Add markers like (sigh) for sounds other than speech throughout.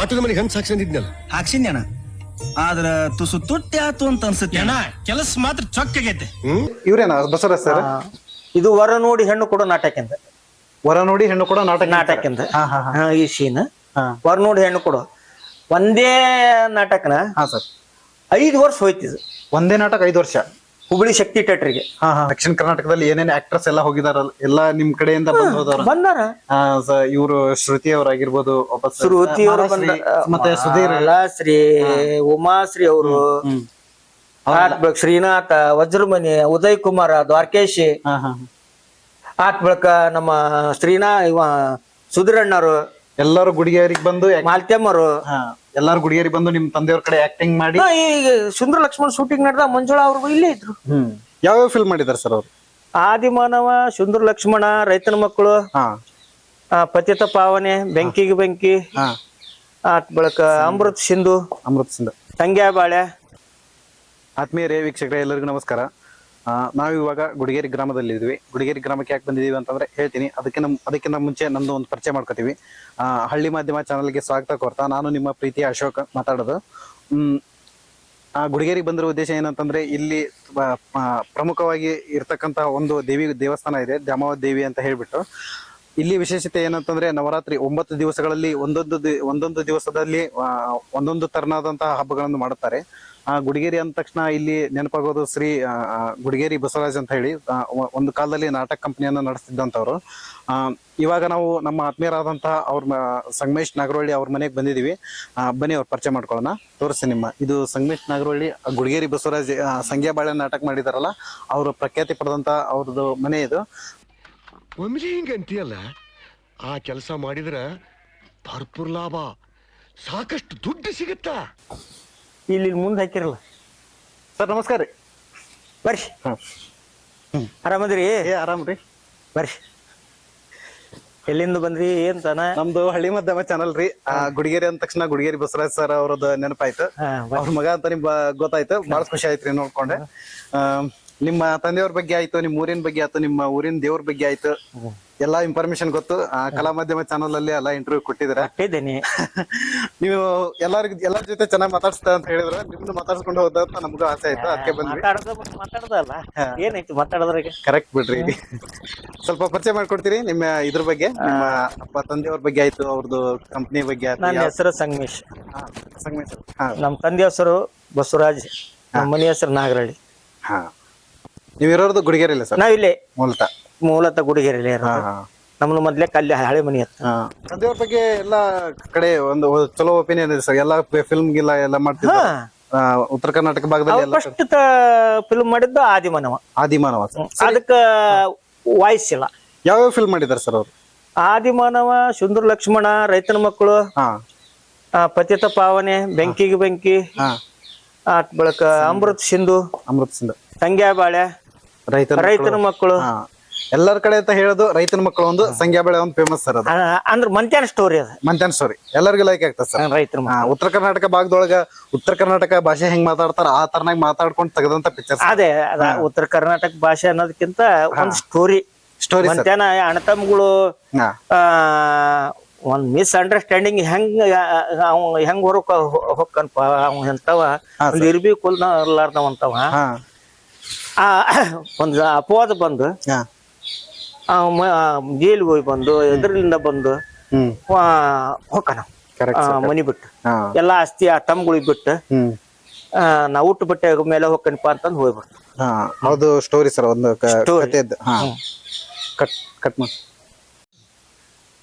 ತೋಟದ ಮನೆಗೆ ಹಂಚ್ ಹಾಕ್ಸಂದಿದ್ನಲ್ಲ ಹಾಕ್ಸಿದ್ಯಣ ಆದ್ರ ತುಸು ತುಟ್ಟಿ ಆತು ಅಂತ ಅನ್ಸುತ್ತೆ. ಅಣ್ಣ ಕೆಲಸ ಮಾತ್ರ ಚೊಕ್ಕಾಗೈತೆ. ಹ್ಮ್? ಇವ್ರೇನ ಬಸವರಾಜ್ ಸರ್? ಇದು ವರ ನೋಡಿ ಹೆಣ್ಣು ಕೊಡೋ ಎಂದ ವರ ನೋಡಿ ಹೆಣ್ಣು ಕೂಡ ನಾಟಕ ನಾಟಕ ಎಂದ ಹಾ ಹಾ ಹಾ, ಈ ಸೀನ್ ಹಾ. ವರ ನೋಡಿ ಹೆಣ್ಣು ಕೊಡೋ. ಒಂದೇ ನಾಟಕನ ಹಾ ಸರ್. ಐದು ವರ್ಷ ಹೋಯ್ತಿದ್. ಒಂದೇ ನಾಟಕ ಐದು ವರ್ಷ. ಹುಬ್ಳಿ ಶಕ್ತಿ ಥಿಯೇಟರ್ಗೆ ದಕ್ಷಿಣ ಕರ್ನಾಟಕದಲ್ಲಿ ಏನೇನ್ ಆಕ್ಟರ್ಸ್ ಎಲ್ಲ ಹೋಗಿದಾರಲ್ಲ ಎಲ್ಲ ನಿಮ್ ಕಡೆಯಿಂದ ಬಂದ್ ಹೋದವ್ರ ಬಂದಾರ. ಇವರು ಶ್ರುತಿ ಅವರಾಗಿರ್ಬೋದು ಶ್ರುತಿ ಅವರು ಮತ್ತೆ ಸುಧೀರ್. ಶ್ರೀ ಉಮಾಶ್ರೀ ಅವರು. ಶ್ರೀನಾಥ ವಜ್ರಮಣಿ ಉದಯ್ ಕುಮಾರ ದ್ವಾರಕೇಶಿ. ಆತ್ ಬಳಿಕ ನಮ್ಮ ಶ್ರೀನಾ ಇವ ಸುಧೀರಣ್ಣರು ಎಲ್ಲರೂ ಗುಡಿಗೇರಿಗೆ ಬಂದು ಮಾಲ್ತಮ್ಮ ಮಾಲ್ತ್ಯಮ್ಮರು ಹಾ. ಎಲ್ಲಾರು ಗುಡಿಯರಿ ಬಂದು ನಿಮ್ ತಂದೆಯವ್ರ ಕಡೆ ಆಕ್ಟಿಂಗ್ ಮಾಡಿ. ಹಾ, ಈಗ ಸುಂದರ ಲಕ್ಷ್ಮಣ್ ಶೂಟಿಂಗ್ ನಡೆದ ಮಂಜುಳಾ ಅವ್ರಿಗೂ ಇಲ್ಲೇ ಇದ್ರು. ಹ್ಮ್. ಯಾವ್ಯಾವ ಫಿಲ್ಮ್ ಮಾಡಿದಾರೆ ಸರ್ ಅವ್ರು? ಆದಿಮಾನವ ಸುಂದರ ಲಕ್ಷ್ಮಣ ರೈತನ ಮಕ್ಕಳು ಹಾ. ಆ, ಪತಿತ ಪಾವನೆ ಬೆಂಕಿಗೆ ಬೆಂಕಿ ಹಾ. ಆತ್ ಬಳಿಕ ಅಮೃತ್ ಸಿಂಧು ಅಮೃತ್ ಸಿಂಧು. ತಂಗ್ಯಾ ಬಾಳೆ. ಆತ್ಮೀಯರೇ ವೀಕ್ಷಕರೇ ಎಲ್ಲರಿಗೂ ನಮಸ್ಕಾರ. ನಾವು ಇವಾಗ ಗುಡಿಗೇರಿ ಗ್ರಾಮದಲ್ಲಿ ಇದ್ವಿ ಗುಡಿಗೇರಿ ಗ್ರಾಮಕ್ಕೆ ಯಾಕೆ ಬಂದಿದೀವಿ ಅಂತಂದ್ರೆ ಹೇಳ್ತೀನಿ. ಅದಕ್ಕಿಂತ ಅದಕ್ಕಿಂತ ಮುಂಚೆ ನಮ್ದು ಒಂದು ಪರಿಚಯ ಮಾಡ್ಕೋತೀವಿ. ಹಳ್ಳಿ ಮಾಧ್ಯಮ ಚಾನಲ್ಗೆ ಸ್ವಾಗತ ಕೋರ್ತಾ ನಾನು ನಿಮ್ಮ ಪ್ರೀತಿ ಅಶೋಕ್ ಮಾತಾಡೋದು. ಆ, ಗುಡಿಗೇರಿಗೆ ಬಂದಿರೋ ಉದ್ದೇಶ ಏನಂತಂದ್ರೆ ಇಲ್ಲಿ ಪ್ರಮುಖವಾಗಿ ಇರ್ತಕ್ಕಂತ ಒಂದು ದೇವಿ ದೇವಸ್ಥಾನ ಇದೆ ದ್ಯಾಮವ ದೇವಿ ಅಂತ ಹೇಳ್ಬಿಟ್ಟು. ಇಲ್ಲಿ ವಿಶೇಷತೆ ಏನಂತಂದ್ರೆ ನವರಾತ್ರಿ ಒಂಬತ್ತು ದಿವಸಗಳಲ್ಲಿ ಒಂದೊಂದು ಒಂದೊಂದು ದಿವಸದಲ್ಲಿ ಒಂದೊಂದು ತರನಾದಂತಹ ಹಬ್ಬಗಳನ್ನು ಮಾಡುತ್ತಾರೆ. ಆ ಗುಡಿಗೇರಿ ಅಂದ ತಕ್ಷಣ ಇಲ್ಲಿ ನೆನಪಾಗೋದು ಶ್ರೀ ಗುಡಿಗೇರಿ ಬಸವರಾಜ್ ಅಂತ ಹೇಳಿ ಒಂದು ಕಾಲದಲ್ಲಿ ನಾಟಕ ಕಂಪನಿಯನ್ನ ನಡೆಸ್ತಿದ್ದಂಥವ್ರು. ಇವಾಗ ನಾವು ನಮ್ಮ ಆತ್ಮೀಯರಾದಂತಹ ಅವ್ರ ಸಂಗಮೇಶ್ ನಾಗರಹಳ್ಳಿ ಅವ್ರ ಮನೆಗೆ ಬಂದಿದ್ದೀವಿ ಬನ್ನಿ ಅವ್ರ ಪರಿಚಯ ಮಾಡ್ಕೊಳ್ಳೋಣ. ತೋರಿಸಿ ನಿಮ್ಮ. ಇದು ಸಂಗಮೇಶ್ ನಾಗರಹಳ್ಳಿ ಗುಡಿಗೇರಿ ಬಸವರಾಜ್ ಸಂಗ್ಯಾ ಬಾಳೆ ನಾಟಕ ಮಾಡಿದಾರಲ್ಲ, ಅವರು ಪ್ರಖ್ಯಾತಿ ಪಡೆದಂತ ಅವ್ರದ್ದು ಮನೆ ಇದು. ಅಂತೀಯಲ್ಲ ಆ ಕೆಲಸ ಮಾಡಿದ್ರೆ ಭರ್ಪೂರ್ ಲಾಭ. ಸಾಕಷ್ಟು ದುಡ್ಡು ಸಿಗುತ್ತಾ? ಇಲ್ಲಿ ಮುಂದೆ ಹಾಕಿರಲ್ಲ. ಸರ್ ನಮಸ್ಕಾರ ರೀ. ಬರ್ರಿ. ಹಾ. ಆರಾಮದ್ರಿ ಏ ಆರಾಮ್ರಿ ಬರ್ರಿ. ಎಲ್ಲಿಂದ ಬಂದ್ರಿ? ಏನ್ ತಾನ? ನಮ್ದು ಹಳ್ಳಿ ಮಧ್ಯಮ ಚಾನಲ್ ರೀ. ಆ, ಗುಡಿಗೇರಿ ಅಂದ ತಕ್ಷಣ ಗುಡಿಗೇರಿ ಬಸವರಾಜ್ ಸರ್ ಅವ್ರದ್ದು ನೆನಪಾಯ್ತು. ಹಾ, ಅವ್ರ ಮಗ ಅಂತ ನಿಮ್ ಗೊತ್ತಾಯ್ತು. ಬಹಳ ಖುಷಿ ಆಯ್ತ್ರಿ ನೋಡ್ಕೊಂಡೆ. ಆ, ನಿಮ್ಮ ತಂದೆಯವ್ರ ಬಗ್ಗೆ ಆಯ್ತು ನಿಮ್ ಊರಿನ ಬಗ್ಗೆ ಆಯ್ತು ನಿಮ್ಮ ಊರಿನ ದೇವ್ರ ಬಗ್ಗೆ ಆಯ್ತು. ಎಲ್ಲಾ ಇನ್ಫಾರ್ಮೇಶನ್ ಗೊತ್ತು. ಆ, ಕಲಾ ಮಾಧ್ಯಮ ಚಾನಲ್ ಅಲ್ಲಿ ಎಲ್ಲಾ ಇಂಟರ್ವ್ಯೂ ಕೊಟ್ಟಿದ್ದೀರಾ? (laughs) ನೀವು ಎಲ್ಲರಿಗೂ ಎಲ್ಲರ ಜೊತೆ ಚೆನ್ನಾಗಿ ಮಾತಾಡ್ಸ್ತಾ ಅಂತ ಹೇಳಿದ್ರ ನಿಮ್ದು ಮಾತಾಡ್ಸ್ಕೊಂಡು ಹೋದ ಅಂತ ನಮಗೂ ಆಸೆ ಆಯ್ತು. ಅದಕ್ಕೆ ಬಂದ್ವಿ. ಬಿಟ್ಟು ಮಾತಾಡೋದಲ್ಲ ಮಾತಾಡೋದ್ರಾಗ? ಕರೆಕ್ಟ್ ಬಿಡ್ರಿ. ಸ್ವಲ್ಪ ಪರಿಚಯ ಮಾಡ್ಕೊಡ್ತೀರಿ ನಿಮ್ಮ ಇದ್ರ ಬಗ್ಗೆ? ನಿಮ್ಮ ಅಪ್ಪ ತಂದೆಯವ್ರ ಬಗ್ಗೆ ಆಯ್ತು ಅವ್ರದ್ದು ಕಂಪ್ನಿ ಬಗ್ಗೆ ಆಯ್ತು ನನ್ನ ಯಾವ- ಹೆಸರು ಸಂಗಮೇಶ್. ಹಾ, ಸಂಗಮೇಶ್ ಅವ್ರು. ಹಾ. ನಮ್ಮ ತಂದೆ ಹೆಸರು ಬಸವರಾಜ್ ನಮ್ಮ ಮನೆ ಹೆಸರು ನಾಗರಳ್ಳಿ. ಹಾ. ನೀವ್ ಇರೋದು ಗುಡಿಗೇರಿಲ್ಲ ಸರ್? ನಾವಿಲ್ಲೇ. ಮೂಲತಃ. ಮೂಲತಃ ಗುಡಿಗೆರೆಯಲ್ಲಿ ಇರೋದು. ನಮ್ದು ಮೊದ್ಲೇ ಕಲ್ಲಿ ಹಳೆ ಮನಿ ಹತ್ತು ಹಾ. ಬಗ್ಗೆ ಎಲ್ಲಾ ಕಡೆ ಒಂದು ಚಲೋ ಒಪಿನಿಯನ್ ಇದೆ ಸರ್. ಎಲ್ಲಾ ಫಿಲ್ಮ್ ಗಿಲ್ಲ ಎಲ್ಲ ಮಾಡ್ತಿದ್ರು? ಉತ್ತರ ಕರ್ನಾಟಕ ಭಾಗದಲ್ಲಿ ಎಲ್ಲ ಫಸ್ಟ್ ಫಿಲ್ಮ್ ಮಾಡಿದ್ದು ಆದಿಮಾನವ. ಆದಿಮಾನವ ಅದಕ್ಕೆ ವಾಯ್ಸ್ ಇಲ್ಲ ಯಾವ ಫಿಲ್ಮ್ ಮಾಡಿದಾರೆ ಸರ್ ಅವರು? ಆದಿಮಾನವ ಸುಂದರ ಲಕ್ಷ್ಮಣ ರೈತನ ಮಕ್ಕಳು ಪತಿತ ಪಾವನೆ ಬೆಂಕಿಗೆ ಬೆಂಕಿ ಆತ್ ಬಳಿಕ ಅಮೃತ್ ಸಿಂಧು ಅಮೃತ್ ಸಿಂಧು. ತಂಗ್ಯಾ ಬಾಳೆ ರೈತನ ಮಕ್ಕಳು. ಎಲ್ಲರ ಕಡೆ ಅಂತ ಹೇಳೋದು ರೈತನ ಮಕ್ಕಳು ಒಂದು ಸಂಖ್ಯಾ ಬೆಳೆ ಒಂದು ಫೇಮಸ್ ಸರ್ ಅದು. ಅಂದ್ರ ಮಂತ್ಯಾನ ಸ್ಟೋರಿ ಅದ. ಮಂತ್ಯಾನ್ ಸ್ಟೋರಿ ಎಲ್ಲರಿಗೂ ಲೈಕ್ ಆಗ್ತದೆ ಸರ್. ರೈತರ ಹಾ ಉತ್ತರ ಕರ್ನಾಟಕ ಭಾಗದೊಳಗ ಉತ್ತರ ಕರ್ನಾಟಕ ಭಾಷೆ ಹೆಂಗ್ ಮಾತಾಡ್ತಾರ ಆ ತರನಾಗ ಮಾತಾಡ್ಕೊಂಡು ತೆಗೆದಂತ ಪಿಕ್ಚರ್ ಅದೇ ಅದ ಉತ್ತರ ಕರ್ನಾಟಕ ಭಾಷೆ ಅನ್ನೋದಕ್ಕಿಂತ ಒಂದ್ ಸ್ಟೋರಿ ಸ್ಟೋರಿ ಮಂತ್ಯಾನ ಅಣ್ಣತಮ್ಮಗಳು ಆ ಒಂದ್ ಮಿಸ್ ಅಂಡರ್ಸ್ಟ್ಯಾಂಡಿಂಗ್ ಹೆಂಗ್ ಅವ್ ಹೆಂಗ್ ಹೊರಕ ಹೊಕ್ಕನ್ಪ ಅವ್ ಎಂತವ? ಒಂದ್ ಇರ್ಬಿ ಕುಲ್ಲಾರ್ದವಂತವ ಹಾ. ಆ (coughs) ಒಂದ್ ಅಪವಾದ ಬಂದು ಜೈಲಿಗೆ ಹೋಗಿ ಬಂದು ಎದುರಿಂದ ಬಂದು ಕರೆಕ್ಟ್ ಮನಿ ಬಿಟ್ಟು. ಎಲ್ಲಾ ಆಸ್ತಿ ಆ ತಮ್ಗಳಿಗೆ ಬಿಟ್ಟು. ನಾ ಊಟ ಬಟ್ಟೆ ಮೇಲೆ ಹೋಗ್ಕನಪ್ಪ ಅಂತಂದ್ ಹೋಗ್ಬಿಡ್ತು ಹಾ ಹೌದು ಸ್ಟೋರಿ ಸರ್ ಒಂದು ಕಟ್ ಕಟ್ ಮಾಡಿ.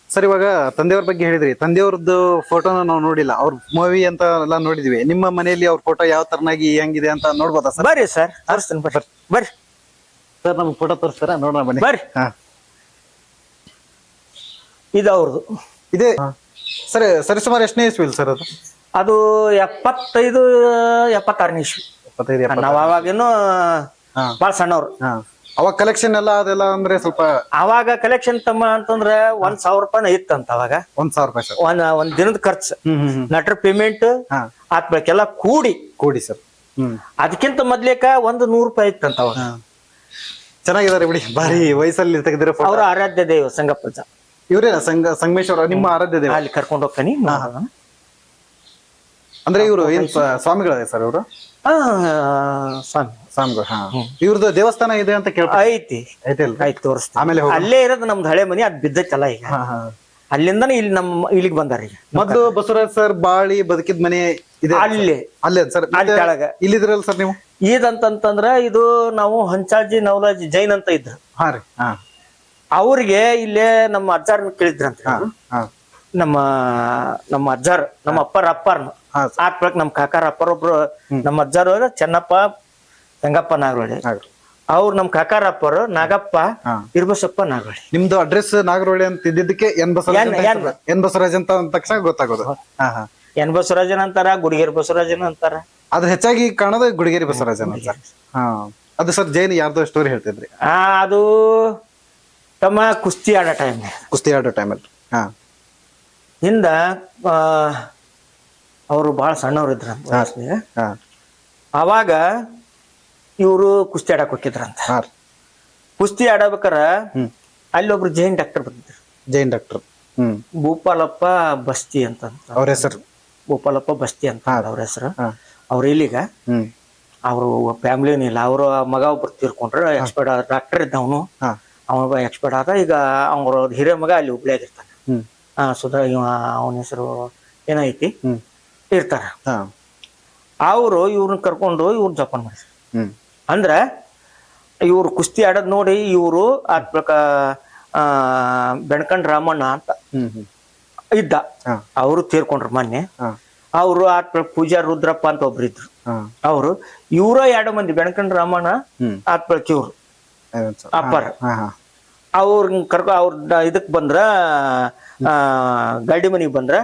ಸರ್ ಇವಾಗ ತಂದೆಯವ್ರ ಬಗ್ಗೆ ಹೇಳಿದ್ರಿ. ತಂದೆಯವ್ರದ್ದು ಫೋಟೋನ ನಾವು ನೋಡಿಲ್ಲ. ಅವ್ರ ಮೂವಿ ಅಂತ ಎಲ್ಲ ನೋಡಿದ್ವಿ. ನಿಮ್ಮ ಮನೆಯಲ್ಲಿ ಅವ್ರ ಫೋಟೋ ಯಾವ ತರನಾಗಿ ಹೆಂಗಿದೆ ಅಂತ ನೋಡ್ಬೋದಾ ಸರ್ ಬರ್ರಿ ಸರ್ ಬರ್ರಿ. ಸರ್ ನಮ್ಗೆ ಫೋಟೋ ತೋರಿಸ್ತಾರ? ನೋಡೋಣ ಬನ್ನಿ. ಬರ್ರಿ. ಹಾ. ಇದು ಅವ್ರದ್ದು. ಇದೆ. ಸರಿ ಸರಿಸುಮಾರು ಎಷ್ಟನೇ ಇಸ್ವಿಲ್ ಸರ್ ಅದು? ಅದು ಎಪ್ಪತ್ತೈದು ಎಪ್ಪತ್ತಾರನೇ ಇಸ್ವಿ. ಇಪ್ಪತ್ತೈದು ಎಪ್ಪತ್ತು ನಾವ್ ಅವಾಗೇನು ಹಾ. ಸಣ್ಣವ್ರು. ಅವಾಗ ಕಲೆಕ್ಷನ್ ಎಲ್ಲ ಅದೆಲ್ಲ ಅಂದ್ರೆ ಸ್ವಲ್ಪ ಅವಾಗ ಕಲೆಕ್ಷನ್ ತಮ್ಮ ಅಂತಂದ್ರೆ ಒಂದ್ ಸಾವಿರ ರೂಪಾಯಿ ಇತ್ತಂತ ಅವಾಗ. ಒಂದ್ ಸಾವಿರ ರೂಪಾಯಿ ಸರ್. ಒಂದ್ ಒಂದ್ ದಿನದ ಖರ್ಚು. ಹ್ಮ್ ಹ್ಮ್ ಹ್ಮ್. ನಟರ ಪೇಮೆಂಟ್ ಹಾ. ಆತ್ ಬೆಳಕೆಲ್ಲ ಕೂಡಿ. ಕೂಡಿ ಸರ್. ಹ್ಮ್. ಅದಕ್ಕಿಂತ ಮೊದ್ಲೇಕ ಒಂದು ನೂರು ರೂಪಾಯಿ ಇತ್ತಂತ ಅವಾಗ. ಚೆನ್ನಾಗಿದ್ದಾರೆ ಬಿಡಿ. ಬಾರಿ ವಯಸ್ಸಲ್ಲಿ ತೆಗೆದಿರೋ ಫೋಟೋ ಅವ್ರ ಆರಾಧ್ಯ ದೇವ ಸಂಗಪ್ಪಜ ಇವ್ರೇನ? ಸಂಗ ಸಂಗಮೇಶ್ವರ ನಿಮ್ಮ ಆರಾಧ್ಯ ದೇವ ಅಲ್ಲಿ ಕರ್ಕೊಂಡು ಹೋಗ್ತಾನಿ. ಅಂದ್ರೆ ಇವರು ಏನ್ ಸ್ವಾಮಿಗಳ ಸರ್ ಇವರು? ಸ್ವಾಮಿ. ಸ್ವಾಮಿಗಳು ಹಾ. ಇವ್ರದ್ದು ದೇವಸ್ಥಾನ ಇದೆ ಅಂತ ಕೇಳ್ಪ ಐತಿ. ಆಯ್ತು ತೋರಿಸ್ತೀನಿ ಆಮೇಲೆ ಅಲ್ಲೇ ಇರೋದು ನಮ್ದು ಹಳೆ ಮನಿ ಅದ್ ಬಿದ್ದೈತಲ್ಲ ಈಗ. ಹಾ ಹಾ. ಅಲ್ಲಿಂದನೇ ಇಲ್ಲಿ ನಮ್ಮ ಇಲ್ಲಿಗೆ ಬಂದಾರ ಈಗ. ಮೊದ್ಲು ಬಸವರಾಜ್ ಸರ್ ಬಾಳಿ ಬದುಕಿದ ಮನೆ ಇದೆ ಅಲ್ಲಿ. ಅಲ್ಲೇ ಸರ್. ಅಲ್ಲಿ ಕೆಳಗ. ಇಲ್ಲಿದ್ರಲ್ಲ ಸರ್ ನೀವು? ಇದಂತಂತಂದ್ರ ಇದು ನಾವು ಹಂಚಾಜಿ ನವಲಾಜಿ ಜೈನ್ ಅಂತ ಇದ್ರು. ಹಾ ರೀ ಹಾ. ಅವ್ರಿಗೆ ಇಲ್ಲೇ ನಮ್ಮ ಅಜ್ಜಾರ್ ಕೇಳಿದ್ರಂತ. ನಮ್ಮ ನಮ್ಮ ಅಜ್ಜಾರ್ ನಮ್ಮ ಅಪ್ಪರ ಅಪ್ಪಾರ್ನ. ಆತ್ಮಕ್ ನಮ್ ಕಾಕಾರ ಅಪ್ಪರ್ ಒಬ್ರು ನಮ್ಮ ಅಜ್ಜಾರು ಚೆನ್ನಪ್ಪ ಗಂಗಪ್ಪ ನಾಗರಹೊಳಿ. ಅವ್ರು ನಮ್ ಕಾಕಾರ ಅಪ್ಪರು ನಾಗಪ್ಪ. ಇರ್ಬಸಪ್ಪ ನಾಗರಹೊಳಿ. ನಿಮ್ದು ಅಡ್ರೆಸ್ ನಾಗರೋಳಿ ಅಂತ ಇದ್ದಿದ್ದಕ್ಕೆ ಎನ್ ಬಸವರಾಜ್ ಎನ್-. ಬಸವರಾಜ್ ಅಂತ ತಕ್ಷಣ ಗೊತ್ತಾಗೋದು. ಹಾ ಹಾ. ಎನ್ ಬಸವರಾಜನ್ ಅಂತಾರ ಗುಡಿಗೇರಿ ಬಸವರಾಜನ್ ಅಂತಾರ. ಅದ್ ಹೆಚ್ಚಾಗಿ ಕಾಣೋದು ಗುಡಿಗೇರಿ ಬಸವರಾಜನ್ ಅಂತ. ಹಾ. ಅದು ಸರ್ ಜೈನ್ ಯಾರ್ದೋ ಸ್ಟೋರಿ ಹೇಳ್ತಿದ್ರಿ. ಆ ಅದು ತಮ್ಮ ಕುಸ್ತಿ ಆಡೋ ಟೈಮ್ ಕುಸ್ತಿ ಆಡೋ ಟೈಮಲ್ಲಿ ಹಾ. ಹಿಂದ ಅವರು ಬಹಳ ಸಣ್ಣವ್ರು ಇದ್ರ ಅವಾಗ ಇವರು ಕುಸ್ತಿ ಆಡಕ್ ಹೋಗಿದ್ರಂತ ಕುಸ್ತಿ ಆಡಬೇಕಾರ ಹ್ಮ್. ಅಲ್ಲಿ ಒಬ್ರು ಜೈನ್ ಡಾಕ್ಟರ್ ಬಂದಿದ್ರು. ಜೈನ್ ಡಾಕ್ಟರ್ ಭೂಪಾಲಪ್ಪ ಬಸ್ತಿ ಅಂತ ಅವ್ರ ಹೆಸರು? ಭೂಪಾಲಪ್ಪ ಬಸ್ತಿ ಅಂತ ಅವ್ರ ಹೆಸರು. ಅವ್ರ ಇಲ್ಲಿಗ. ಅವರು ಫ್ಯಾಮಿಲಿನೂ ಇಲ್ಲ ಅವರು ಮಗ ಒಬ್ರು ತೀರ್ಕೊಂಡ್ರೆ. ಎಕ್ಸ್ಪರ್ಟ್ ಡಾಕ್ಟರ್ ಇದ್ದ ಅವನು ಹಾ ಎಕ್ಸ್ಪರ್ಟ್ ಆದ ಈಗ ಅವ್ರ ಹಿರಿಯ ಮಗ ಅಲ್ಲಿ ಹುಬ್ಳಿಯಾಗಿರ್ತಾನೆ ಹ್ಮ್. ಹಾ ಸುಧಾ ಇವ ಅವನ ಹೆಸರು ಏನೈತಿ? ಹ್ಮ್. ಇರ್ತಾರ. ಹಾ. ಅವರು ಇವ್ರನ್ನ ಕರ್ಕೊಂಡು ಇವ್ರನ್ನ ಜಪಾನ್ ಮಾಡಿದ್ರು ಅಂದ್ರ ಇವ್ರು ಕುಸ್ತಿ ಆಡೋದ್ ನೋಡಿ ಇವರು ಅದ್ ಪ್ರಕ ಆ ಬೆಣ್ಕಂಡ್ ರಾಮಣ್ಣ ಅಂತ ಇದ್ದ. ಅವರು ತೀರ್ಕೊಂಡ್ರು ಮೊನ್ನೆ. ಹಾ. ಅವರು ಆತ್ ಪೂಜಾ ರುದ್ರಪ್ಪ ಅಂತ ಒಬ್ರು ಇದ್ರು ಹಾ. ಅವರು ಇವರ ಎರಡು ಮಂದಿ ಬೆಣ್ಕಂಡ್ ರಾಮಣ್ಣ ಆತ್ ಇವ್ರು? ಅಪ್ಪರ್ ಅವ್ರ ಅವ್ರನ್ನ ಕರ್ಕೊ ಅವ್ರ ಇದಕ್ ಬಂದ್ರ ಆ ಗಾಡಿ ಮನಿಗ್ ಬಂದ್ರ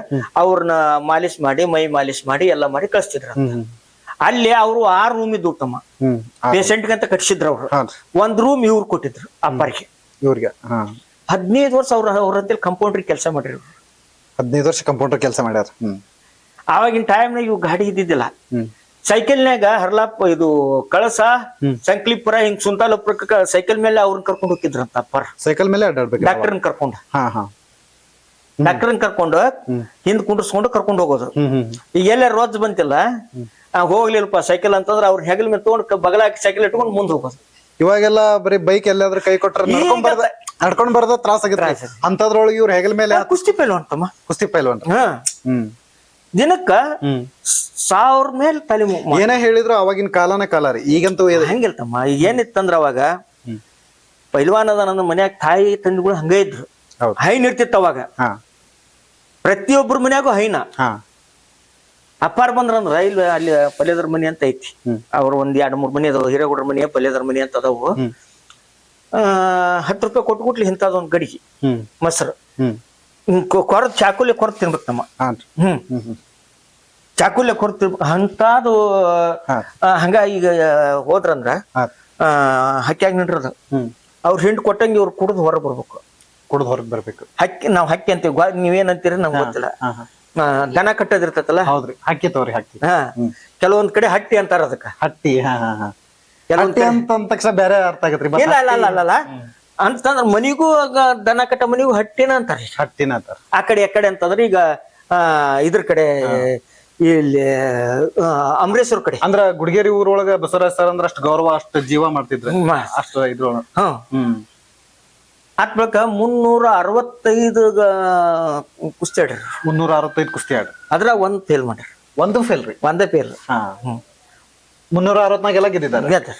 ಅವ್ರನ್ನ ಮಾಲಿಶ್ ಮಾಡಿ ಮೈ ಮಾಲಿಶ್ ಮಾಡಿ ಎಲ್ಲ ಮಾಡಿ ಕಳಿಸ್ತಿದ್ರ. ಅಲ್ಲಿ ಅವರು ಆ ರೂಮ್ ಇದ್ದು ಉತ್ತಮ ಪೇಷಂಟ್ ಅಂತ ಕಟ್ಸಿದ್ರು ಅವ್ರು. ಒಂದ್ ರೂಮ್ ಇವ್ರು ಕೊಟ್ಟಿದ್ರು ಅಪ್ಪರಿಗೆ ಇವ್ರಿಗೆ ಹದಿನೈದು ವರ್ಷ ಅವ್ರ ಅವ್ರ ಅಂತೇಳಿ ಕಂಪೌಂಡ್ರಿ ಕೆಲಸ ಮಾಡಿರು ಹದಿನೈದು ವರ್ಷ ಕಂಪೌಂಡರ್ ಕೆಲಸ ಮಾಡ್ಯಾರ. ಆವಾಗಿನ ಟೈಮ್ನಾಗ ಇವ್ ಗಾಡಿ ಇದ್ದಿದ್ದಿಲ್ಲ. ಸೈಕಲ್ನ್ಯಾಗ ಹರ್ಲಾಪ್ ಇದು ಕಳಸ ಸಂಕ್ಲಿಪುರ ಹಿಂಗ್ ಸುಂತಾಲಪುರಕ್ಕ ಸೈಕಲ್ ಮೇಲೆ ಅವ್ರನ್ನ ಕರ್ಕೊಂಡು ಹೋಗಿದ್ರಂತ ಅಪ್ಪರ್. ಸೈಕಲ್ ಮೇಲೆ ಅಡ್ಡಾಡ್ಬೇಕು? ಡಾಕ್ಟರ್ನ ಕರ್ಕೊಂಡು. ಹಾ ಹಾ. ಡಾಕ್ಟರ್ನ ಕರ್ಕೊಂಡು ಹಿಂದ್ ಕುಂಡ್ರಿಸ್ಕೊಂಡು ಕರ್ಕೊಂಡು ಹೋಗೋದು. ಈಗ ಎಲ್ಲ ರೋಜ್ ಬಂತಿಲ್ಲ. ಹೋಗ್ಲಿಲ್ಲಪ್ಪ ಸೈಕಲ್ ಅಂತಂದ್ರೆ ಅವ್ರ ಹೆಗಲ್ ಮೇಲೆ ತಗೊಂಡು ಬಗಲ ಹಾಕಿ ಸೈಕಲ್ ಇಟ್ಕೊಂಡು ಮುಂದೆ ಹೋಗೋದು. ಇವಾಗೆಲ್ಲ ಬರೀ ಬೈಕ್ ಎಲ್ಲಾದ್ರೂ ಕೈ ಕೊಟ್ರ ನಡ್ಕೊಂಡ್ ಬರದ ತ್ರಾಸ ಆಗಿದ್ರೆ ಅಂತದ್ರೊಳಗೆ ಇವ್ರ ಹೆಗಲ ಮೇಲೆ ಕುಸ್ತಿ ಪೈಲ್ವಂತಮ್ಮ ಕುಸ್ತಿ ಪೈಲ್ವಾನ್. ಹಾ. ಹ್ಮ್. ದಿನಕ್ಕ ಸಾವಿರ ಮೇಲೆ ತಲೆ ಏನೇ ಹೇಳಿದ್ರು ಅವಾಗಿನ ಕಾಲನ ಕಾಲ ರೀ. ಈಗಂತೂ ಹಂಗಿಲ್ತಮ್ಮ. ಈಗ ಏನಿತ್ತಂದ್ರ ಅವಾಗ. ಪೈಲ್ವಾನ್ ಅದ ನನ್ನ ಮನ್ಯಾಗ ತಾಯಿ ತಂದೆಗಳು ಹಂಗ ಇದ್ರು. ಹೈನ್ ಇರ್ತಿತ್ತು ಅವಾಗ. ಹಾ. ಪ್ರತಿಯೊಬ್ಬರ ಮನ್ಯಾಗೂ ಹೈನ. ಹಾ. ಅಪ್ಪಾರ್ ಬಂದ್ರಂದ್ರ ಇಲ್ಲಿ ಅಲ್ಲಿ ಪಲ್ಯದ್ರ ಮನಿ ಅಂತ ಐತಿ. ಹ್ಮ್. ಅವ್ರ ಒಂದ್ ಎರಡ್ ಮೂರ್ ಮನಿ ಅದಾವ ಹಿರೇಗೌಡ್ರ ಮನಿ ಪಲ್ಯದ್ರ ಮನಿ ಅಂತ ಅದಾವು. ಹತ್ತು ರೂಪಾಯಿ ಕೊಟ್ಟು ಕೊಟ್ಲಿ ಇಂಥದ್ ಒಂದ್ ಗಡಿಗೆ. ಹ್ಮ್. ಮೊಸರು. ಹ್ಮ್. ಕೊರದ್ ಚಾಕುಲೆ ಕೊರದ್ ತಿನ್ಬೇಕು ನಮ್ಮ. ಹ್ಮ್. ಚಾಕುಲೆ ಕೊರದ್ ತಿನ್ಬೇಕು. ಅಂತಾದು ಹಾ. ಆ, ಹಂಗ ಈಗ ಹೋದ್ರಂದ್ರ ಹಕ್ಕಿಯಾಗಿ ನಿಂಡ್ರದ ಹ್ಮ್. ಅವ್ರ ಹಿಂಡ್ ಕೊಟ್ಟಂಗೆ ಇವ್ರು ಕುಡ್ದು ಹೊರಗೆ ಬರ್ಬೇಕು. ಕುಡ್ದು ಹೊರಗ್ ಬರ್ಬೇಕು. ಹಕ್ಕಿ ನಾವ್ ಹಕ್ಕಿ ಅಂತೀವಿ. ನೀವೇನಂತೀರಿ ನಮ್ಗೆ ಗೊತ್ತಿಲ್ಲ. ದನ ಕಟ್ಟೋದಿರ್ತೈತಲ್ಲ ಹೌದ್ರಿ ಹಕ್ಕಿ ತಗೋರಿ ಹಕ್ಕಿ. ಹಾ. ಕೆಲವೊಂದ್ ಕಡೆ ಹಟ್ಟಿ ಅಂತಾರ ಅದಕ್ಕ. ಹಟ್ಟಿ ಹಾ ಹಾ ಹಾ. ಕೆಲವೊಂದ್ ಅಂತ ತಕ್ಷಣ ಬೇರೆ ಅರ್ಥ ಆಗತ್ರಿ ಇಲ್ಲ ಅಲ್ಲ ಅಲ್ಲ ಅಂತಂದ್ರ ಮನಿಗೂ ದನ ಕಟ್ಟ ಮನಿಗೂ ಹಟ್ಟಿನ ಅಂತಾರ ಹಟ್ಟಿನ ಅಂತಾರ. ಆ ಕಡೆ ಆ ಕಡೆ ಅಂತಂದ್ರ ಈಗ ಆ ಇದ್ರ ಕಡೆ ಇಲ್ಲಿ ಅಮರೇಶ್ವರ ಕಡೆ. ಅಂದ್ರ ಗುಡಿಗೇರಿ ಊರೊಳಗ ಬಸವರಾಜ್ ಸರ್ ಅಂದ್ರ ಅಷ್ಟು ಗೌರವ ಅಷ್ಟು ಜೀವ ಮಾಡ್ತಿದ್ರ. ಹ್ಮ್. ಅಷ್ಟು ಇದ್ರ ಹ್ಮ್ ಹ್ಮ್. ಅದ್ ಬಳಿಕ ಮುನ್ನೂರ ಅರವತ್ತೈದು ಕುಸ್ತಿ ಆಡ್ರಿ ಮುನ್ನೂರ ಅರವತ್ತೈದು ಕುಸ್ತಿ ಆಡ್ರಿ ಅದ್ರ ಒಂದ್ ಫೇಲ್ ಮಾಡ್ರಿ ಒಂದು ಫೇಲ್ ರೀ. ಒಂದೇ ಫೇಲ್ ಆ ಹ್ಮ್. ಮುನ್ನೂರ ಅರವತ್ನಾಗೆಲ್ಲ ಗೆದ್ದಿದ್ದಾರೆ. ಗೆದ್ದಾರ.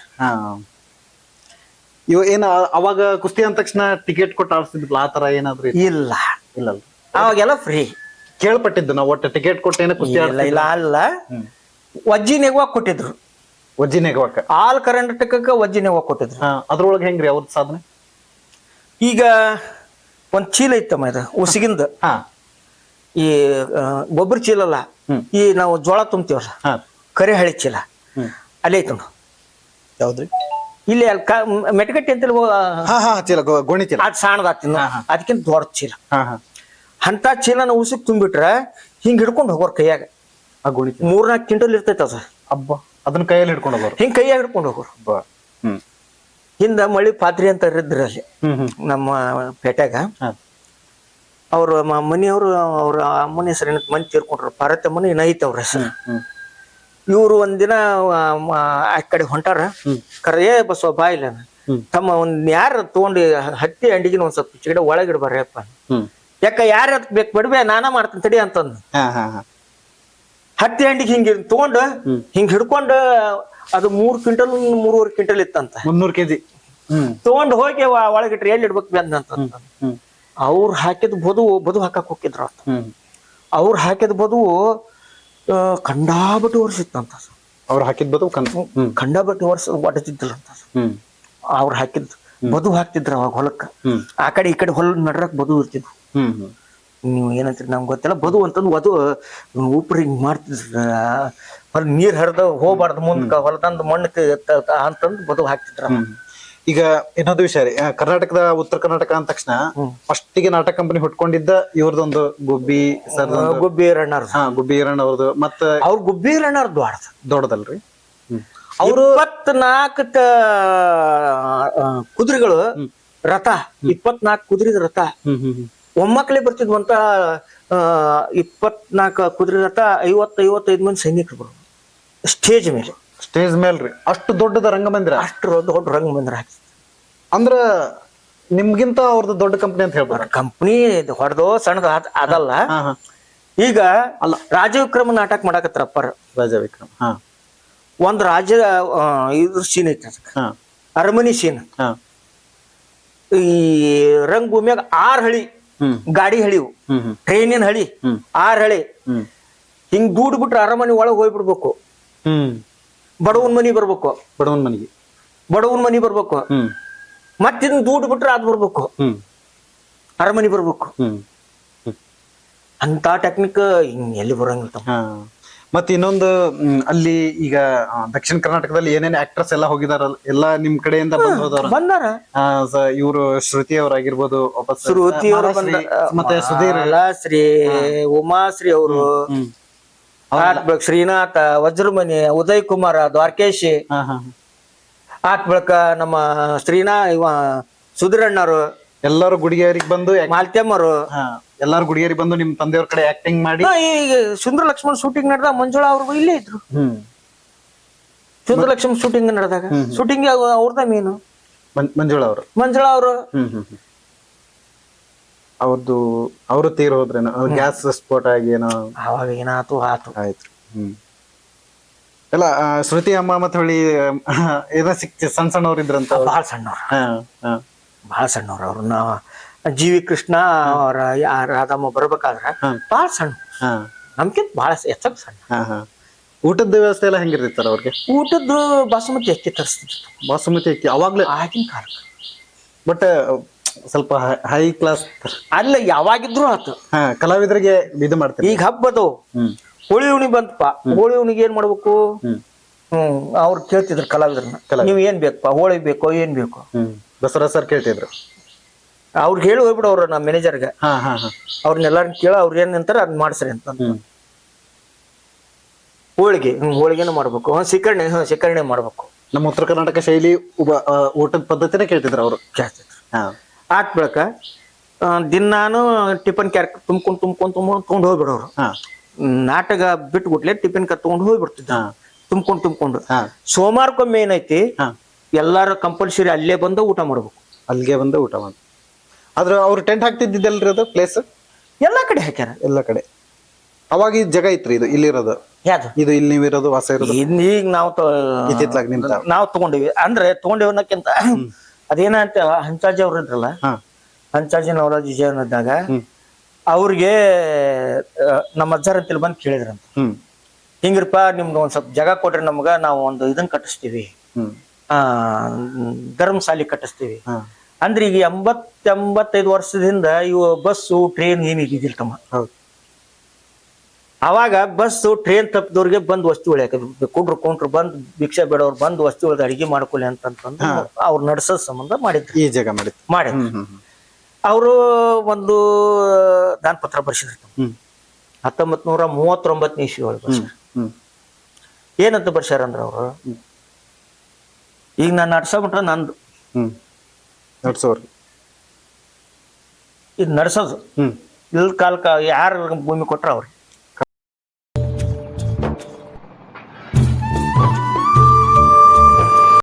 ಇವ ಏನ ಅವಾಗ ಕುಸ್ತಿ ಅಂದ ತಕ್ಷಣ ಟಿಕೆಟ್ ಕೊಟ್ಟು ಆಡಿಸ್ತಿದ್ಲ ಆ ತರ ಏನಾದ್ರು ಇತ್ತ? ಇಲ್ಲ. ಇಲ್ಲ ಅವಾಗೆಲ್ಲ ಫ್ರೀ ಕೇಳ್ಪಟ್ಟಿದ್ದು ನಾವು ಒಟ್ಟು ಟಿಕೆಟ್ ಕೊಟ್ಟು ಏನೋ ಕುಸ್ತಿ ಇಲ್ಲ ಇಲ್ಲ ಅಲ್ಲ. ವಜ್ಜಿ ನೆಗುವಾಗ ಕೊಟ್ಟಿದ್ರು. ವಜ್ಜಿ ನೆಗವಕ್ಕ ಆಲ್ ಕರ್ನಾಟಕಕ್ಕ ವಜ್ಜಿ ನೆಗುವಾಗ ಕೊಟ್ಟಿದ್ರು. ಅದ್ರೊಳಗೆ ಹೆಂಗ್ರಿ ಅವ್ರ ಸಾಧನೆ? ಈಗ ಒಂದ್ ಚೀಲ ಇತ್ತಮ್ಮ ಇದು ಉಸಿಗಿಂದ. ಹಾ. ಈ ಆ, ಗೊಬ್ಬರ ಚೀಲ ಅಲ್ಲ? ಹ್ಮ್. ಈ ನಾವು ಜೋಳ ತುಂಬ್ತೀವಲ್ಲ? ಹಾ. ಕರೆ ಹಳಿ ಚೀಲ. ಹ್ಮ್. ಅಲ್ಲೇ ಐತೆ ನೋಡು. ಯಾವ್ದ್ರಿ? ಇಲ್ಲಿ ಅಲ್ಲಿ ಕ ಮೆಟಗಟ್ಟಿ ಅಂತ ಹಾ ಹಾ ಚೀಲ ಗೋ- ಗೋಣಿ ಚೀಲ. ಅದ್ ಸಣ್ಣದಾತಿ ಅದಕ್ಕಿಂತ ದೊಡ್ಡ ಚೀಲ. ಹಾ ಹಾ. ಅಂತ ಚೀಲನ ಉಸಿಕ್ ತುಂಬಿಟ್ರೆ ಹಿಂಗ್ ಹಿಡ್ಕೊಂಡು ಹೋಗೋರ್ ಕೈಯಾಗ. ಆ ಗೋಣಿ ಚೀಲ. ಮೂರ್ನಾಲ್ಕು ಕ್ವಿಂಟಲ್ ಇರ್ತೈತೆ ಅದ. ಅಬ್ಬ ಅದನ್ನ ಕೈಯಲ್ಲಿ ಹಿಡ್ಕೊಂಡು ಹೋಗೋರು. ಹಿಂಗ್ ಕೈಯಾಗ ಹಿಡ್ಕೊಂಡು ಹೋಗೋರು. ಅಬ್ಬ ಹ್ಮ್. ಹಿಂದ ಮಳಿ ಪಾತ್ರಿ ಅಂತ ಇದ್ರಿ ಅಲ್ಲಿ. ಹ್ಮ್ ಹ್ಮ್. ನಮ್ಮ ಪೇಟ್ಯಾಗ. ಹಾ. ಅವ್ರ ಮ- ಮನೆಯವರು ಅವ್ರ ಅಮ್ಮನ ಹೆಸರು ಮಂದಿ ತೀರ್ಕೊಂಡ್ರು ಪಾರ್ವತಮ್ಮನ ಏನೈತೆ ಅವ್ರ ಹೆಸರು. ಇವ್ರು ಒಂದಿನ ಆ, ಕಡೆ ಹೊಂಟಾರ. ಕರೆಯೇ ಬಸವ ಬಾ ಇಲ್ಲ ತಮ್ಮ ಒಂದ್ ಯಾರ ತಗೊಂಡು ಹತ್ತಿ ಅಂಡಿಗಿನ ಒಂದ್ ಸ್ವಲ್ಪ ಚಿಗಡೆ ಒಳಗಿಡ್ಬಾರ್ಯಪ್ಪ ಹ್ಮ್. ಯಾಕ ಯಾರ ಬೇಕು ಬಿಡ್ಬೇ ನಾನ ಮಾಡ್ತೀನಿ ತಡಿ ಅಂತಂದ್. ಹತ್ತಿ ಅಂಡಿಗೆ ಹಿಂಗ ತಗೊಂಡು ಹಿಂಗ್ ಹಿಡ್ಕೊಂಡು ಅದು ಮೂರ್ ಕ್ವಿಂಟಲ್ ಮೂರುವರೆ ಕ್ವಿಂಟಲ್ ಇತ್ತಂತ. ಮುನ್ನೂರು ಕೆಜಿ. ತಗೊಂಡ್ ಹೋಗಿ ಒಳಗಿಟ್ರಿ ಎಲ್ಲಿ ಇಡ್ಬೇಕು ಬಿ ಅಂತ ಹ್ಮ್ ಅವ್ರು ಹಾಕಿದ ಬದು ಬದು ಹಾಕಕ್ ಹೋಗಿದ್ರು ಅವ್ರು ಹಾಕಿದ ಬದು ಆ, ಕಂಡಾಬಟ್ಟಿ ವರ್ಷಿತ್ತಂತ ಅವ್ರು ಹಾಕಿದ್ ಬದು ಖಂಡಾಬಟ್ಟು ವರ್ಷ ಒಡತಿದ್ದಿಲ್ಲಂತ ಅಂತ ಅವ್ರು ಹಾಕಿದ್ ಬದು ಹಾಕ್ತಿದ್ರ ಅವಾಗ ಹೊಲಕ್ಕ. ಆ ಕಡೆ ಈ ಕಡೆ ಹೊಲ ನಡ್ರಕ್ ಬದು ಇರ್ತಿದ್ವು. ನೀವು ಏನಂತೀರಿ ನಮ್ಗೆ ಗೊತ್ತಿಲ್ಲ. ಬದು ಅಂತಂದು ವಧು ಉಪ್ರಿ ಹಿಂಗೆ ಮಾಡ್ತಿದ್ರ ಹೊಲ ನೀರ್ ಹರಿದ ಹೋಗ್ಬಾರ್ದು ಹೊಲ ಹೊಲದಂದು ಮಣ್ಣು ಅಂತಂದು ಬದು ಹಾಕ್ತಿದ್ರ. ಈಗ ಇನ್ನೊಂದು ವಿಷಯ ರೀ. ಆ, ಕರ್ನಾಟಕದ ಉತ್ತರ ಕರ್ನಾಟಕ ಅಂದ ತಕ್ಷಣ ಫಸ್ಟಿಗೆ ನಾಟಕ ಕಂಪನಿ ಹುಟ್ಕೊಂಡಿದ್ದ ಇವ್ರದೊಂದು ಗುಬ್ಬಿ ಸರ್ ಗುಬ್ಬಿ ರಣ್ಣರ್ ಹಾ ಗುಬ್ಬಿ ಈರಣ್ಣ ಅವ್ರದ್ದು ಮತ್ತ ಅವ್ರ ಗುಬ್ಬಿ ರಣ್ಣರ್ ದೊಡ್ಡದ. ದೊಡ್ಡದಲ್ರಿ. ಅವರು ಇಪ್ಪತ್ನಾಲ್ಕು ಕುದುರೆಗಳು ರಥ ಇಪ್ಪತ್ನಾಲ್ಕು ಕುದುರೆದ ರಥ. ಹ್ಮ್ ಹ್ಮ್ ಹ್ಮ್. ಒಮ್ಮಕ್ಳೆ ಬರ್ತಿದ್ವಂತ ಇಪ್ಪತ್ನಾಲ್ಕು ಕುದುರೆ ರಥ ಐವತ್ತು ಐವತ್ತೈದು ಮಂದಿ ಸೈನಿಕರು ಬರೋದು ಸ್ಟೇಜ್ ಮೇಲೆ. ಸ್ಟೇಜ್ ರೀ ಅಷ್ಟು ದೊಡ್ಡದ ರಂಗಮಂದಿರ. ಅಷ್ಟು ದೊಡ್ಡ ರಂಗಮಂದಿರ ಹಾಕಿ. ಅಂದ್ರೆ ನಿಮ್ಗಿಂತ ಅವ್ರದ್ದು ದೊಡ್ಡ ಕಂಪ್ನಿ ಅಂತ ಹೇಳ್ಬೋದು? ಕಂಪ್ನಿ ಹೊಡೆದು ಸಣ್ಣದ ಅದಲ್ಲ. ಈಗ ಅಲ್ಲ. ರಾಜೀವ್ ವಿಕ್ರಮ್ ನಾಟಕ ಮಾಡಾಕತ್ತಾರಪ್ಪ ರಾಜ ರಾಜಾ ವಿಕ್ರಮ್ ಹಾ. ಒಂದ್ ರಾಜ್ಯದ ಇದ್ರ ಸೀನ್ ಐತಿ ಅರಮನಿ ಸೀನ್ ಹಾ. ಈ ರಂಗಭೂಮಿಯಾಗ ಆರ್ ಹಳಿ ಗಾಡಿ ಹಳಿವು. ಟ್ರೈನಿನ ಹಳಿ. ಆರ್ ಹಳಿ. ಹಿಂಗ್ ದೂಡ್ ಬಿಟ್ರೆ ಅರಮನೆ ಒಳಗೆ ಹೋಗ್ಬಿಡ್ಬೇಕು. ಹ್ಮ್. ಬಡವನ್ ಮನಿ ಬರ್ಬೇಕು. ಬಡವನ್ ಮನೆಗೆ. ಬಡವನ್ ಮನಿ ಬರ್ಬೇಕು. ಹ್ಮ್. ಮತ್ತಿನ್ ದೂಡ್ ಬಿಟ್ರೆ ಅದ್ ಬರ್ಬೇಕು. ಹ್ಮ್. ಅರಮನಿ ಬರ್ಬೇಕು. ಹ್ಮ್. ಅಂತ ಟೆಕ್ನಿಕ್ ಎಲ್ಲಿ ಬರಂಗಿಲ್ಲ ತಮ್ಮ. ಹಾ. ಮತ್ತೆ ಇನ್ನೊಂದು ಮ್, ಅಲ್ಲಿ ಈಗ ಆ, ದಕ್ಷಿಣ ಕರ್ನಾಟಕದಲ್ಲಿ ಏನೇನ್ ಆಕ್ಟರ್ಸ್ ಎಲ್ಲ ಹೋಗಿದಾರಲ್ಲ ಎಲ್ಲ ನಿಮ್ ಕಡೆಯಿಂದ ಬಂದ್ ಹೋದವ್ರ ಬಂದಾರ. ಇವರು ಶ್ರುತಿ ಅವರಾಗಿರ್ಬೋದು ವಾಪಸ್ ಶ್ರುತಿ ಅವರು ಬಂದ ಮತ್ತೆ ಸುಧೀರ್. ಶ್ರೀ ಉಮಾಶ್ರೀ ಅವರು. ಹ್ಮ್. ಆತ್ ಬೆಳಕ್ ಶ್ರೀನಾಥ ವಜ್ರಮಣಿ ಉದಯ್ ಕುಮಾರ ದ್ವಾರಕೇಶಿ. ಹಾ ಹಾ ಆತ್ ಬೆಳಕ ನಮ್ಮ ಶ್ರೀನಾ ಇವ ಸುಧೀರಣ್ಣರು. ಎಲ್ಲರೂ ಗುಡಿಗೇರಿಗೆ ಬಂದು ಮಾಲ್ತ್ಯಮ್ಮರು ಹಾ. ಎಲ್ಲಾರು ಗುಡಿಗೇರಿಗೆ ಬಂದು ನಿಮ್ ತಂದೆಯವ್ರ ಕಡೆ ಆಕ್ಟಿಂಗ್ ಮಾಡಿ. ಈ ಈಗ ಸುಂದರ ಲಕ್ಷ್ಮಣ್ ಶೂಟಿಂಗ್ ನಡೆದ ಮಂಜುಳ ಅವ್ರಿಗೂ ಇಲ್ಲೇ ಇದ್ರು. ಸುಂದರ ಲಕ್ಷ್ಮಣ್ ಶೂಟಿಂಗ್ ನಡೆದಾಗ. ಶೂಟಿಂಗ್ ಅವ್ರದ ಮೀನು. ಮಂಜುಳ ಮಂಜುಳಾ ಅವರು. ಮಂಜುಳ ಅವರು. ಹ್ಮ್ ಹ್ಮ್ ಹ್ಮ್. ಅವ್ರದ್ದು ಅವರು ತೀರ್ ಹೋದ್ರೇನೋ ಗ್ಯಾಸ್ ಸ್ಫೋಟ ಆಗಿ ಏನೋ ಅವಾಗ ಏನಾತು ಆತು. ಆಯ್ತು. ಹ್ಮ್. ಎಲ್ಲ ಆ, ಶ್ರುತಿ ಅಮ್ಮ ಮತ್ತೆ ಹೊಳಿ ಏನ ಸಿಕ್ತಿ ಸಣ್ಣ ಸಣ್ಣವ್ರು ಇದ್ರಂತ ಅವ್ರು. ಬಹಳ ಸಣ್ಣವ್ರ. ಹಾ ಹಾ. ಬಹಳ ಸಣ್ಣವ್ರ ಅವ್ರನ್ನ ಜಿ ವಿ ಕೃಷ್ಣ ಅವರ ರಾಧಮ್ಮ ಬರ್ಬೇಕಾದ್ರ ಬಹಳ ಸಣ್ಣ ಹಾ. ನಮ್ಕಿಂತ ಬಹಳ ಹೆಚ್ಚಕ್ ಸಣ್ಣ. ಹಾ ಹಾ. ಊಟದ ವ್ಯವಸ್ಥೆ ಎಲ್ಲ ಹೆಂಗಿರ್ತಿತ್ತಲ್ಲ ಅವ್ರಿಗೆ? ಊಟದ್ದು ಬಾಸುಮತಿ ಅಕ್ಕಿ ತರಿಸ್ತಿದ್ರು. ಬಾಸುಮತಿ ಅಕ್ಕಿ ಅವಾಗ್ಲೇ? ಆಗಿನ ಕಾಲಕ್ಕೆ. ಬಟ್ ಸ್ವಲ್ಪ ಹೈ ಕ್ಲಾಸ್ ಅಲ್ಲ ಯಾವಾಗಿದ್ರು ಆತು. ಹಾ ಕಲಾವಿದರಿಗೆ ಇದು ಮಾಡ್ತೀವಿ ಈಗ ಹಬ್ಬದು ಹೋಳಿ ಹುಣಿ ಬಂತಪ್ಪ. ಹೋಳಿ ಹುಣಿಗೆ ಏನ್ ಮಾಡ್ಬೇಕು? ಹ್ಮ್. ಅವ್ರು ಕೇಳ್ತಿದ್ರು ಕಲಾವಿದ್ರನ್ನ. ನೀವ್ ಏನ್ ಬೇಕಪ್ಪ? ಹೋಳಿ ಬೇಕೋ ಏನ್ ಬೇಕು? ದಸರಾ ಸರ್ ಕೇಳ್ತಿದ್ರು. ಅವ್ರಿಗೆ ಹೇಳಿ ಹೋಗ್ಬಿಡವ್ರು ನಮ್ಮ ಮ್ಯಾನೇಜರ್ಗೆ ಹಾ ಹಾ ಹಾ. ಅವ್ರನ್ನೆಲ್ಲಾರನ್ನ ಕೇಳ ಅವ್ರು ಏನ್ ಅಂತಾರ ಅದ್ ಮಾಡ್ಸ್ರಿ ಅಂತ ಹೋಳಿಗೆ. ಹ್ಮ್ ಹೋಳಿಗೆನ ಮಾಡ್ಬೇಕು. ಹ್ಮ್ ಸಿಕರಣೆ ಹ್ಮ್ ಶಿಖರಣೆ ಮಾಡ್ಬೇಕು. ನಮ್ಮ ಉತ್ತರ ಕರ್ನಾಟಕ ಶೈಲಿ ಊಟದ ಪದ್ಧತಿನೇ ಕೇಳ್ತಿದ್ರು ಅವರು. ಕೇಳ್ತಿದ್ರು. ಆತ್ ಬೆಳಕ ದಿನಾನು ಟಿಫನ್ ಕ್ಯಾರ್ ತುಂಬ್ಕೊಂಡು ತುಂಬ್ಕೊಂಡು ತುಂಬ್ಕೊಂಡು ತೊಗೊಂಡ್ ಹೋಗ್ಬಿಡೋರು. ನಾಟಕ ಬಿಟ್ಬಿಟ್ಲೆ ಟಿಫಿನ್ ಕ ತಗೊಂಡ್ ಹೋಗ್ಬಿಡ್ತಿದ್ದ. ತುಂಬ್ಕೊಂಡು ತುಂಬ್ಕೊಂಡ್. ಸೋಮವಾರಕ್ಕೊಮ್ಮೆ ಏನೈತಿ? ಎಲ್ಲಾರು ಕಂಪಲ್ಸರಿ ಅಲ್ಲೇ ಬಂದು ಊಟ ಮಾಡ್ಬೇಕು. ಅಲ್ಲಿಗೆ ಬಂದು ಊಟ ಮಾಡ್ ಆದ್ರೆ ಅವ್ರು ಟೆಂಟ್ ಹಾಕ್ತಿದ್ದಿದ್ದಲ್ರಿ ಅದು ಪ್ಲೇಸ್ ಎಲ್ಲ ಕಡೆ ಹಾಕ್ಯಾರ. ಎಲ್ಲ ಕಡೆ. ಅವಾಗ ಈ ಜಾಗ ಐತ್ರಿ ಇದು ಇಲ್ಲಿರೋದು. ಯಾವ್ದು? ಇದು ಇಲ್ಲಿ ನೀವು ಇರೋದು ವಾಸ ಇರೋದು. ಈಗ ನಾವು ಇತ್ತಿತ್ಲಾಗ್ ನಿಂತ ನಾವು ತಗೊಂಡಿವಿ. ಅಂದ್ರೆ ತಗೊಂಡಿವಿ ಅನ್ನಕ್ಕಿಂತ ಅದೇನಂತ ಹಂಚಾಜಿ ಅವ್ರ ಇದ್ರಲ್ಲ? ಹಂಚಾಜಿ ನವರಾಜ್ ವಿಜಯನ್ ಇದ್ದಾಗ. ಅವ್ರಿಗೆ ನಮ್ಮ ಅಜ್ಜಾರ ಅಂತೇಳಿ ಬಂದು ಕೇಳಿದ್ರಂತ. ಹಿಂಗ್ರಪ್ಪ ನಿಮ್ಗೆ ಒಂದ್ ಸ್ವಲ್ಪ ಜಾಗ ಕೊಟ್ರೆ ನಮ್ಗ ನಾವು ಒಂದು ಇದನ್ನ ಕಟ್ಟಿಸ್ತೀವಿ. ಆ ಧರ್ಮಶಾಲಿ ಕಟ್ಟಿಸ್ತೀವಿ. ಅಂದ್ರೆ ಈಗ ಎಂಬತ್ ಎಂಬತ್ತೈದು ವರ್ಷದಿಂದ ಇವು ಬಸ್ಸು ಟ್ರೈನ್ ಏನು ಇದಿಲ್ಲ ತಮ್ಮ. ಹೌದು. ಅವಾಗ ಬಸ್ಸು ಟ್ರೈನ್ ತಪ್ಪಿದವ್ರಿಗೆ ಬಂದು ವಸ್ತು ಉಳಿಯಾಕ ಕುಂಡ್ರು ಕುಂಡ್ರು ಬಂದು ಭಿಕ್ಷೆ ಬೇಡವ್ರು ಬಂದು ವಸ್ತು ಉಳಿದ ಅಡಿಗೆ ಮಾಡ್ಕೊಳ್ಳಿ ಅಂತಂತಂದು ಅವ್ರು ನಡ್ಸೋ ಸಂಬಂಧ ಮಾಡಿದ್ರು. ಈ ಜಾಗ ಮಾಡಿದ್ರು. ಮಾಡಿದ್ರು. ಅವರು ಒಂದು ದಾನ ಪತ್ರ ಬರ್ಸಿದ್ರು ಹತ್ತೊಂಬತ್ ನೂರ ಮೂವತ್ತೊಂಬತ್ತನೇ ಇಸ್ವಿ ಒಳಗೆ ಬರ್ಸ್ಯಾರ ಏನಂತ ಬರ್ಸ್ಯಾರ ಅಂದ್ರ ಅವರು ಈಗ ನಾನು ನಡ್ಸೋಬಿಟ್ರೆ ನಂದು. ಹ್ಮ್. ನಡ್ಸೋರು ಇದು ನಡ್ಸೋದು. ಇಲ್ಲಿ ಕಾಲಕ್ಕ ಯಾರು ಭೂಮಿ ಕೊಟ್ರ ಅವ್ರಿ